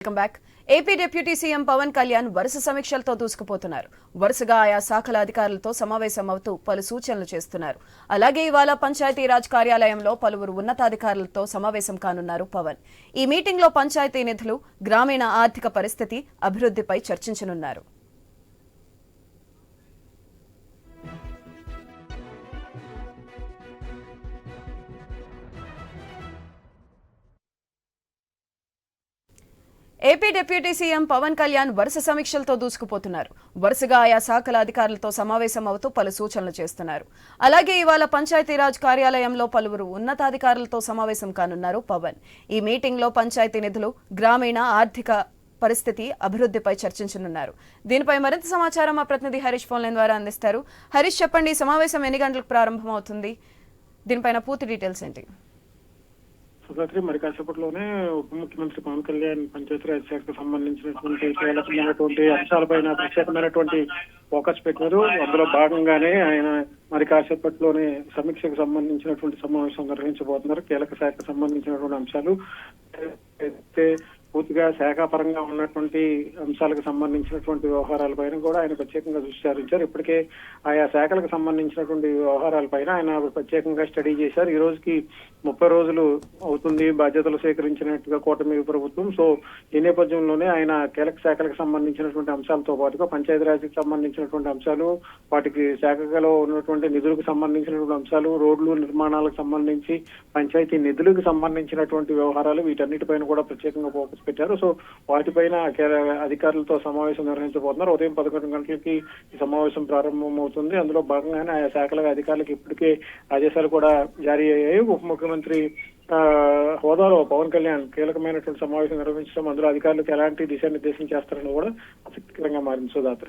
Welcome back AP deputy CM Pawan Kalyan వరుస సమీక్షలతో దూసుకుపోతున్నారు. వరుసగా ఆయా శాఖల అధికారులతో సమావేశం అవుతూ పలు సూచనలు చేస్తున్నారు. అలాగే ఇవాళ పంచాయతీరాజ్ కార్యాలయంలో పలువురు ఉన్నతాధికారులతో సమావేశం కానున్నారు పవన్. ఈ మీటింగ్లో పంచాయతీ నిధులు గ్రామీణ ఆర్థిక పరిస్థితి అభివృద్ధిపై చర్చించనున్నారు. AP deputy CM Pawan Kalyan వరుస సమీక్షలతో దూసుకుపోతున్నారు. వరుసగా ఆయా శాఖల అధికారులతో సమావేశం అవుతూ పలు సూచనలు చేస్తున్నారు. అలాగే ఇవాళ పంచాయతీరాజ్ కార్యాలయంలో పలువురు ఉన్నతాధికారులతో సమావేశం కానున్నారు పవన్. ఈ మీటింగ్లో పంచాయతీ నిధులు గ్రామీణ ఆర్థిక పరిస్థితి అభివృద్ధిపై చర్చించనున్నారు. దీనిపై మరింత సమాచారం మా ప్రతినిధి హరీష్ ఫోన్లైన్ ద్వారా అందిస్తారు. హరీష్ చెప్పండి సమావేశం ఎన్ని గంటలకు ప్రారంభమవుతుంది? దీనిపైన పూర్తి డీటెయిల్స్ ఏంటి? సుధాత్రి మరి కాసేపట్లోనే ఉప ముఖ్యమంత్రి పవన్ కళ్యాణ్ పంచాయతీరాజ్ శాఖకు సంబంధించినటువంటి కీలకమైనటువంటి అంశాలపైన ప్రత్యేకమైనటువంటి ఫోకస్ పెట్టారు. అందులో భాగంగానే ఆయన మరి కాసేపట్లోనే సమీక్షకు సంబంధించినటువంటి సమావేశం నిర్వహించబోతున్నారు. కీలక శాఖకు సంబంధించినటువంటి అంశాలు అయితే పూర్తిగా శాఖాపరంగా ఉన్నటువంటి అంశాలకు సంబంధించినటువంటి వ్యవహారాలపైన కూడా ఆయన ప్రత్యేకంగా దృష్టి సారించారు. ఇప్పటికే ఆయా శాఖలకు సంబంధించినటువంటి వ్యవహారాలపైన ఆయన ప్రత్యేకంగా స్టడీ చేశారు. ఈ రోజుకి ముప్పై రోజులు అవుతుంది బాధ్యతలు స్వీకరించినట్టుగా కూటమి ప్రభుత్వం. సో ఈ నేపథ్యంలోనే ఆయన కీలక శాఖలకు సంబంధించినటువంటి అంశాలతో పాటుగా పంచాయతీరాజ్కి సంబంధించినటువంటి అంశాలు వాటికి శాఖలో ఉన్నటువంటి నిధులకు సంబంధించినటువంటి అంశాలు రోడ్లు నిర్మాణాలకు సంబంధించి పంచాయతీ నిధులకు సంబంధించినటువంటి వ్యవహారాలు వీటన్నిటిపైన కూడా ప్రత్యేకంగా ఫోకస్ పెట్టారు. సో వాటిపైన అధికారులతో సమావేశం నిర్వహించబోతున్నారు. ఉదయం పదకొండు గంటలకి ఈ సమావేశం ప్రారంభమవుతుంది. అందులో భాగంగానే ఆయా శాఖల అధికారులకు ఇప్పటికే ఆదేశాలు కూడా జారీ అయ్యాయి. ఉప ముఖ్యమంత్రి ఆ, హోదాలో పవన్ కళ్యాణ్ కీలకమైనటువంటి సమావేశం నిర్వహించడం అందులో అధికారులకు ఎలాంటి దిశానిర్దేశం చేస్తారని కూడా ఆసక్తికరంగా మారింది సుధాత్రి